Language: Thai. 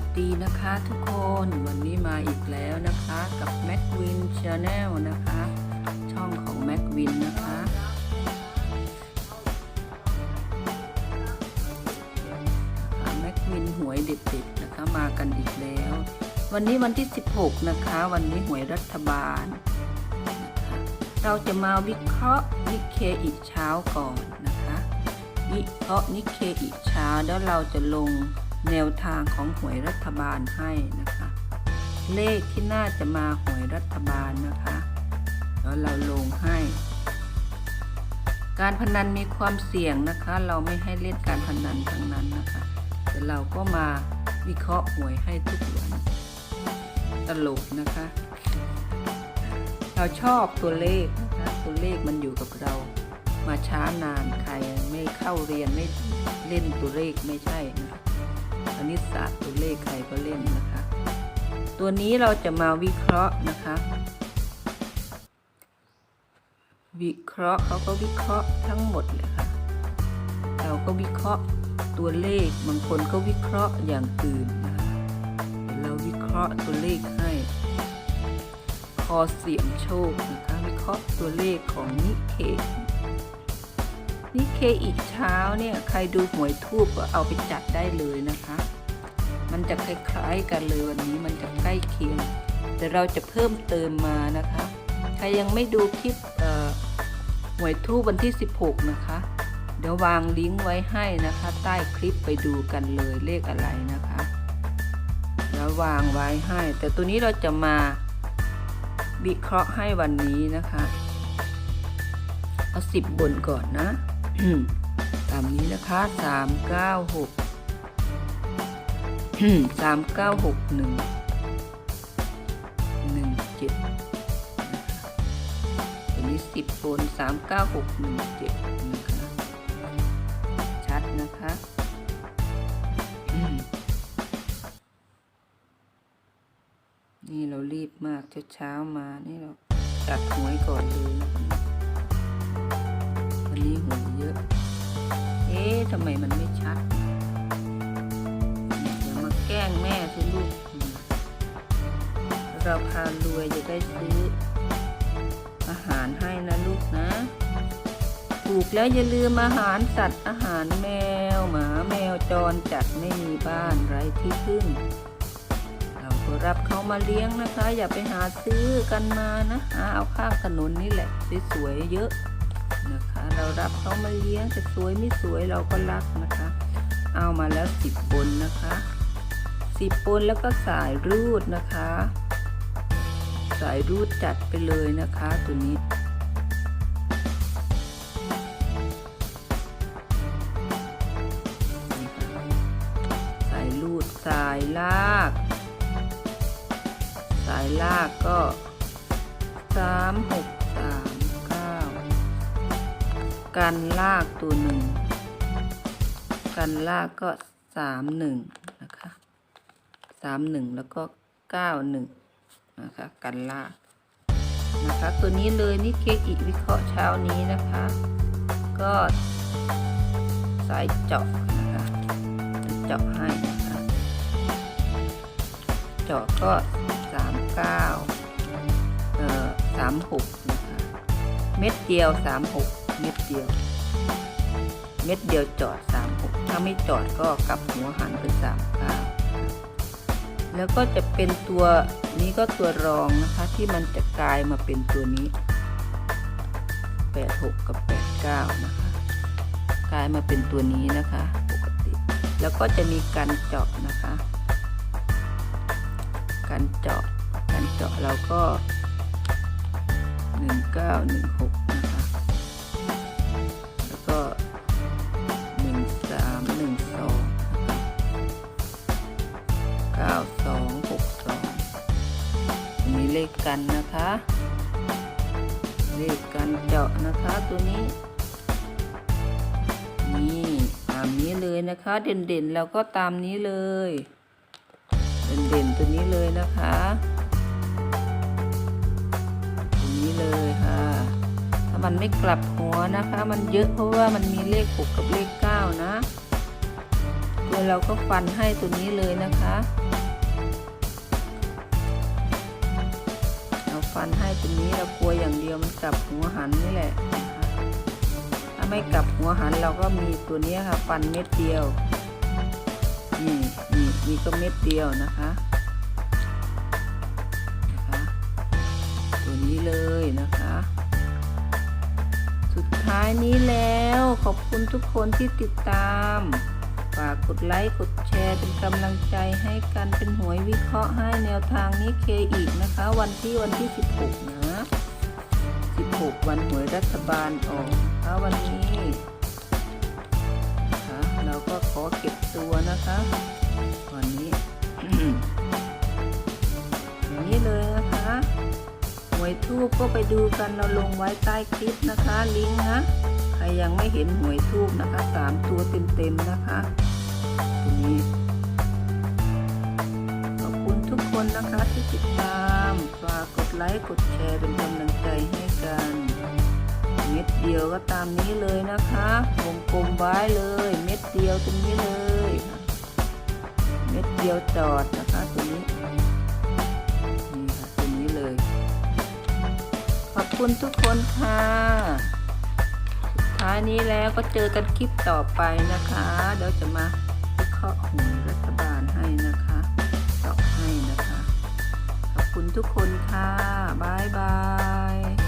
สดีนะคะทุกคนวันนี้มาอีกแล้วนะคะกับ m a c w i n Channel นะคะ ช่องของ m a c w i n นนะคะ แม c w i n หวยเด็ดๆนะคะมากันอีกแล้ว วันนี้วันที่ 16 นะคะ วันนี้หวยรัฐบาล เราจะมาวิเคราะห์นิเคอีกเช้าก่อนนะคะ วิเคราะห์นิเคอีกเช้าแล้วเราจะลง แนวทางของหวยรัฐบาลให้นะคะ เลขที่น่าจะมาหวยรัฐบาลนะคะแล้วเราลงให้ การพนันมีความเสี่ยงนะคะ เราไม่ให้เล่นการพนันทั้งนั้นนะคะแต่เราก็มาวิเคราะห์หวยให้ทุกวันตลกนะคะ เราชอบตัวเลขนะคะตัวเลขมันอยู่กับเรา มาช้านานใครไม่เข้าเรียนไม่เล่นตัวเลขไม่ใช่นะค ณิตศาสตร์ตัวเลขใครก็เล่นนะคะ ตัวนี้เราจะมาวิเคราะห์นะคะ วิเคราะห์เขาก็วิเคราะห์ทั้งหมดเลยค่ะ เราก็วิเคราะห์ตัวเลขบางคนก็วิเคราะห์อย่างอื่นนะคะเราวิเคราะห์ตัวเลขให้คอเสียงโชคนะคะวิเคราะห์ตัวเลขของนิเค นิเคอีกเช้าเนี่ยใครดูหวยทูบก็เอาไปจัดได้เลยนะคะ มันจะคล้ายๆกันเลยวันนี้มันจะใกล้เคียง แต่เราจะเพิ่มเติมมานะคะ ใครยังไม่ดูคลิปเอ่อหวยทูบวันที่ 16 นะคะ เดี๋ยววางลิงก์ไว้ให้นะคะ ใต้คลิปไปดูกันเลยเลขอะไรนะคะแล้ววางไว้ให้ แต่ตัวนี้เราจะมาวิเคราะห์ให้วันนี้นะคะ เอาสิบบนก่อนนะ ตามนี้นะคะสามเก้าหกสามเก้าหกหนึ่งหนึ่งเจ็ดตัวนี้สิบบนสามเก้าหกหนึ่งเจ็ดนะคะชัดนะคะนี่เรารีบมากเช้าๆมา นี่เราจัดหวยก่อนเลยนะวัน นี้หวเยอะ เอ๊ะทำไมมันไม่ชัดอย่ามาแกล้งแม่สิลูก เราพารวยจะได้ซื้อ อาหารให้นะลูกนะ ถูกแล้วอย่าลืมอาหารสัตว์อาหารแมว หมาแมวจรจัดไม่มีบ้านไร้ที่พึ่งเราก็รับเขามาเลี้ยงนะคะ อย่าไปหาซื้อกันมานะหาเอาข้างถนนนี่แหละสวยๆเยอะ เรารับเขามาเลี้ยงจะสวยไม่สวยเราก็รักนะคะ เอามาแล้วสิบบนนะคะสิบบนแล้วก็สายรูดนะคะ สายรูดจัดไปเลยนะคะตัวนี้สายรูดสายลาก สายลากก็สามหก กันลากตัวหนึ่งกันลากก็สามหนึ่งนะคะสามหนึ่งแล้วก็เก้าหนึ่งนะคะกันลากนะคะตัวนี้เลยนี่เค้กอีวิเคราะห์เช้านี้นะคะ ก็สายเจาะนะคะเจาะให้นะคะเจาะก็สามเก้าเอ่อสามหกนะคะเม็ดเดียวสามหก เม็ดเดียว เม็ดเดียวจอดสามหกถ้าไม่จอดก็กลับหัวหันเป็นสามเก้าแล้วก็จะเป็นตัวนี้ก็ตัวรองนะคะ ที่มันจะกลายมาเป็นตัวนี้แปดหกกับแปดเก้านะคะกลายมาเป็นตัวนี้นะคะปกติ แล้วก็จะมีการเจาะนะคะ การเจาะการเจาะเราก็หนึ่งเก้าหนึ่งหก เลขกันนะคะ เลขกันเจาะนะคะตัวนี้ นี่ตามนี้เลยนะคะ เด่นๆเราก็ตามนี้เลย เด่นๆตัวนี้เลยนะคะตัวนี้เลยค่ะ ถ้ามันไม่กลับหัวนะคะ มันเยอะเพราะว่ามันมีเลขหกกับเลขเก้านะตัวเลยเราก็ฟันให้ตัวนี้เลยนะคะ ฟันให้ตัวนี้เรากลัวอย่างเดียวมันกลับหัวหันนี่แหละถ้าไม่กลับหัวหันเราก็มีตัวนี้ค่ะ ฟันเม็ดเดียวนี่นี่นี่ก็เม็ดเดียวนะคะนะคะตัวนี้เลยนะคะ สุดท้ายนี้แล้วขอบคุณทุกคนที่ติดตามากกดไลค์ กดแชร์ เป็นกำลังใจให้กันเป็นหวยวิเคราะห์ให้แนวทางนี้เคอีกนะคะ วันที่วันที่ 16 นะ 16 วันหวยรัฐบาลออกนะคะวันนี้นะคะเราก็ขอเก็บตัวนะคะ วันนี้อย่างนี้เลยนะคะหวยทูบก็ไปดูกันเราลงไว้ใต้คลิปนะคะ ลิงก์นะใครยังไม่เห็นหวยทูบนะคะสามตัวเต็มๆนะคะ นี้ ขอบคุณทุกคนนะคะที่ติดตามฝากกดไลค์กดแชร์เป็นกำลังใจให้กันเม็ดเดียวก็ตามนี้เลยนะคะวงกลมไว้เลย เม็ดเดียวตรงนี้เลย เม็ดเดียวจอดนะคะตัวนี้นี่ค่ะตัวนี้เลย ขอบคุณทุกคนค่ะสุดท้ายนี้แล้วก็เจอกันคลิปต่อไปนะคะ เดี๋ยวจะมา เคาะหวยรัฐบาลให้นะคะตอบให้นะคะ ขอบคุณทุกคนค่ะ บ๊ายบาย